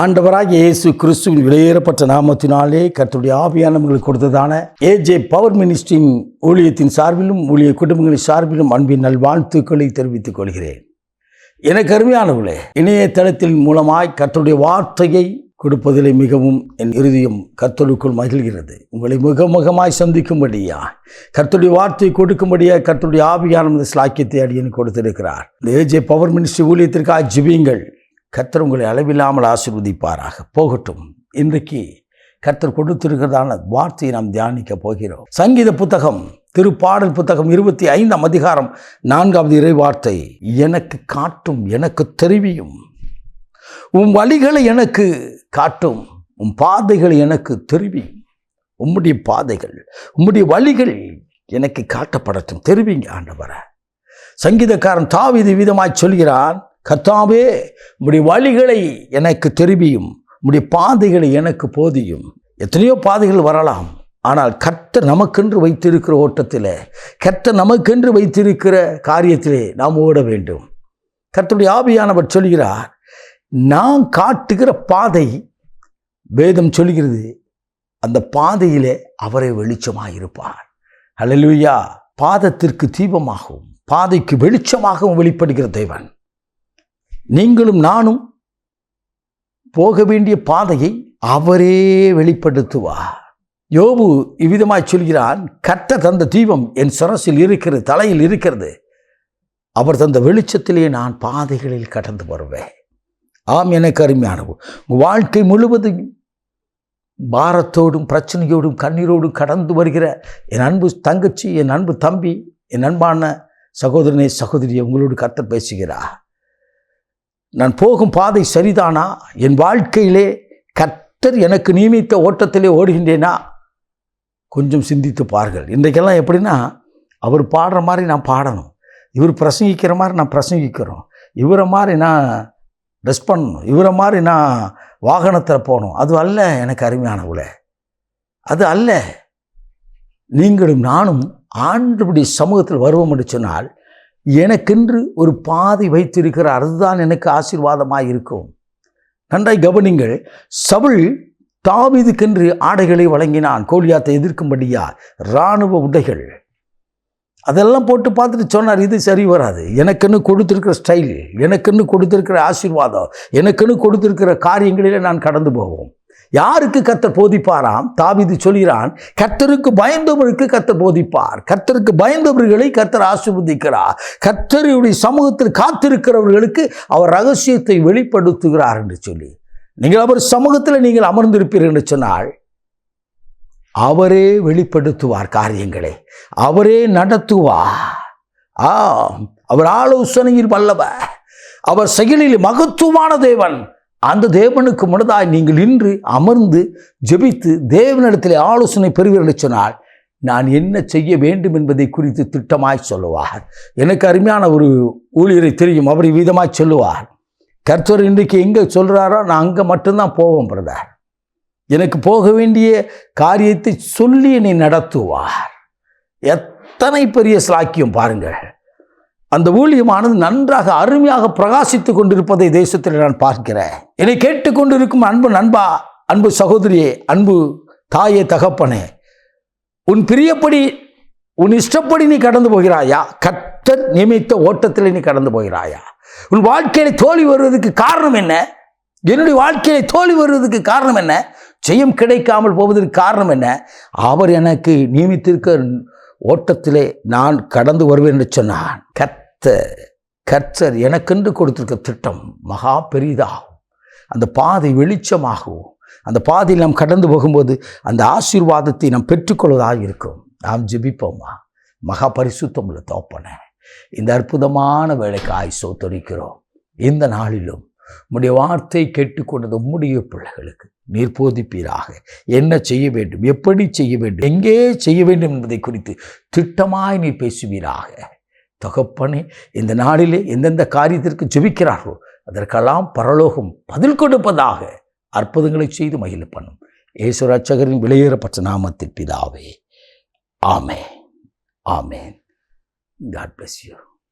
ஆண்டவராக இயேசு கிறிஸ்துவின் விலையேறப்பட்ட நாமத்தினாலே கர்த்தருடைய ஆவியானவர்களுக்கு கொடுத்ததான ஏஜே பவர் மினிஸ்ட்ரியின் ஊழியத்தின் சார்பிலும் ஊழிய குடும்பங்களின் சார்பிலும் அன்பின் நல்வாழ்த்துக்களை தெரிவித்துக் கொள்கிறேன். எனக்கு அருமையானவர்களே இணையதளத்தின் மூலமாய் கர்த்தருடைய வார்த்தையை கொடுப்பதிலே மிகவும் என் இருதயம் கர்த்தருக்குள் மகிழ்கிறது. உங்களை மிக முகமாய் சந்திக்கும்படியா? கர்த்தருடைய வார்த்தையை கொடுக்கும்படியா கர்த்தருடைய ஆவியானந்த ஸ்லாக்கியத்தை அடியன் கொடுத்திருக்கிறார். இந்த ஏஜே பவர் மினிஸ்ட்ரி ஊழியத்திற்காக ஜிபியுங்கள். கர்த்தர் உங்களை அளவில்லாமல் ஆசிர்வதிப்பாராக. போகட்டும். இன்றைக்கு கர்த்தர் கொடுத்திருக்கிறதான வார்த்தையை நாம் தியானிக்க போகிறோம். சங்கீத புத்தகம் திருப்பாடல் புத்தகம் இருபத்தி ஐந்தாம் அதிகாரம் நான்காவது இறை வார்த்தை எனக்கு காட்டும் எனக்கு தெரிவியும். உன் வழிகளை எனக்கு காட்டும். உன் பாதைகளை எனக்கு தெரிவியும் உம்முடைய பாதைகள் உம்முடைய வழிகள் எனக்கு காட்டப்படட்டும். தெரிவிங்க ஆண்டவரை. சங்கீதக்காரன் தாவிதி விதமாய் சொல்கிறான் கர்த்தாவே உடைய வழிகளை எனக்கு தெரிவியும் உடைய பாதைகளை எனக்கு போதியும். எத்தனையோ பாதைகள் வரலாம் ஆனால் கர்த்தர் நமக்கென்று வைத்திருக்கிற ஓட்டத்தில் கர்த்தர் நமக்கென்று வைத்திருக்கிற காரியத்திலே நாம் ஓட வேண்டும். கர்த்தருடைய ஆவியானவர் சொல்கிறார் நான் காட்டுகிற பாதை வேதம் சொல்கிறது அந்த பாதையிலே அவரை வெளிச்சமாக இருப்பார் ஹalleluya பாதத்திற்கு தீபமாகவும் பாதைக்கு வெளிச்சமாகவும் வெளிப்படுகிற தேவன். நீங்களும் நானும் போக வேண்டிய பாதையை அவரே வெளிப்படுத்துவார். யோபு இவ்விதமாய் சொல்கிறான் கட்ட தந்த தீபம் என் சரசில் இருக்கிறது தலையில் இருக்கிறது. அவர் தந்த வெளிச்சத்திலே நான் பாதைகளில் கடந்து வருவேன். ஆம் எனக்கு அருமையானவு உங்கள் வாழ்க்கை முழுவதும் பாரத்தோடும் பிரச்சனையோடும் கண்ணீரோடும் கடந்து வருகிற என் அன்பு தங்கச்சி என் அன்பு தம்பி என் அன்பான சகோதரனே சகோதரியை உங்களோடு கத்த பேசுகிறார். நான் போகும் பாதை சரிதானா? என் வாழ்க்கையிலே கர்த்தர் எனக்கு நியமித்த ஓட்டத்திலே ஓடுகின்றேனா? கொஞ்சம் சிந்தித்து பாருங்கள். இன்றைக்கெல்லாம் எப்படின்னா அவர் பாடுற மாதிரி நான் பாடணும். இவர் பிரசங்கிக்கிற மாதிரி நான் பிரசங்கிக்கிறோம். இவரை மாதிரி நான் ட்ரெஸ் பண்ணணும். இவரை மாதிரி நான் வாகனத்தில் போகணும். அது அல்ல எனக்கு அருமையானவுல அது அல்ல. நீங்களும் நானும் ஆண்டுபடி சமூகத்தில் வருவோம் என்று சொன்னால் எனக்கென்று ஒரு பாதை வைத்திருக்கிறார் அதுதான் எனக்கு ஆசீர்வாதமாக இருக்கும். நன்றாய் கவனிங்கள் சவுல் தாவீதுக்கென்று ஆடைகளை வழங்கினான். கோலியாத்தை எதிர்க்கும்படியா? இராணுவ உடைகள். அதெல்லாம் போட்டு பார்த்துட்டு சொன்னார் இது சரி வராது. எனக்குன்னு கொடுத்துருக்கிற ஸ்டைல் எனக்குன்னு கொடுத்துருக்கிற ஆசீர்வாதம் எனக்குன்னு கொடுத்துருக்கிற காரியங்களில் நான் கடந்து போவோம். யாருக்கு கத்தர் போதிப்பாராம்? தாவிது சொல்கிறான் கர்த்தருக்கு பயந்தவருக்கு கத்தர் போதிப்பார். கர்த்தருக்கு பயந்தவர்களை கத்தர் ஆசிர்வதிக்கிறார். கர்த்தருடைய சமூகத்தில் காத்திருக்கிறவர்களுக்கு அவர் ரகசியத்தை வெளிப்படுத்துகிறார் என்று சொல்லி. நீங்கள் அவர் சமூகத்தில் நீங்கள் அமர்ந்திருப்பீர்கள் என்று சொன்னால் அவரே வெளிப்படுத்துவார் காரியங்களை. அவரே நடத்துவார். ஆ அவர் ஆலோசனையில் வல்லவர். அவர் செயலில் மகத்துவமான தேவன். அந்த தேவனுக்கு முன்னதாக நீங்கள் இன்று அமர்ந்து ஜெபித்து தேவனிடத்தில் ஆலோசனை பெறுவீர்கள் சொன்னால் நான் என்ன செய்ய வேண்டும் என்பதை குறித்து திட்டமாய் சொல்லுவார். எனக்கு அருமையான ஒரு ஊழியரை தெரியும் அவர் விதமாய் சொல்லுவார். கர்த்தர் இன்றைக்கு எங்கே சொல்கிறாரோ நான் அங்கே மட்டும்தான் போவோம் பிரதர். எனக்கு போக வேண்டிய காரியத்தை சொல்லி என்னை நடத்துவார். எத்தனை பெரிய ஸ்லாக்கியம் பாருங்கள். அந்த ஊழியமானது நன்றாக அருமையாக பிரகாசித்து கொண்டிருப்பதை தேசத்தில் நான் பார்க்கிறேன். என்னை கேட்டுக்கொண்டிருக்கும் அன்பு நண்பா அன்பு சகோதரியே அன்பு தாயே தகப்பனே உன் பிரியப்படி உன் இஷ்டப்படி நீ கடந்து போகிறாயா? கர்த்தர் நியமித்த ஓட்டத்தில் நீ கடந்து போகிறாயா? உன் வாழ்க்கையில தோல்வி வருவதற்கு காரணம் என்ன? என்னுடைய வாழ்க்கையில தோல்வி வருவதற்கு காரணம் என்ன? ஜெயம் கிடைக்காமல் போவதற்கு காரணம் என்ன? அவர் எனக்கு நியமித்திருக்க ஓட்டத்திலே நான் கடந்து வருவேன் என்று சொன்னான். கர்த்தர் கர்த்தர் எனக்கென்று கொடுத்திருக்க திட்டம் மகா பெரிதாகும் அந்த பாதை வெளிச்சமாகவும் அந்த பாதையில் நாம் கடந்து போகும்போது அந்த ஆசீர்வாதத்தை நாம் பெற்றுக்கொள்வதாக இருக்கும். நாம் ஜெபிப்போமா? மகா பரிசுத்தம் உள்ள தோப்பன இந்த அற்புதமான வேலைக்கு ஆயுசோ தொடிக்கிறோம் இந்த நாளிலும் உம்முடைய வார்த்தை கேட்டுக்கொண்டது உம்முடைய பிள்ளைகளுக்கு நீர் போதிப்பீராக. என்ன செய்ய வேண்டும்? எப்படி செய்ய வேண்டும்? எங்கே செய்ய வேண்டும் என்பதை குறித்து திட்டமாய் நீ பேசுவீராக. தகப்பனே இந்த நாளிலே எந்தெந்த காரியத்திற்கு ஜெபிக்கிறார்களோ அதற்கெல்லாம் பரலோகம் பதில் கொடுப்பதாக அற்புதங்களை செய்து மகிழ பண்ணும். இயேசு ரட்சகரின் விலையேறப்பட்ட நாமத்தில் பிதாவே. ஆமே ஆமேன். God bless you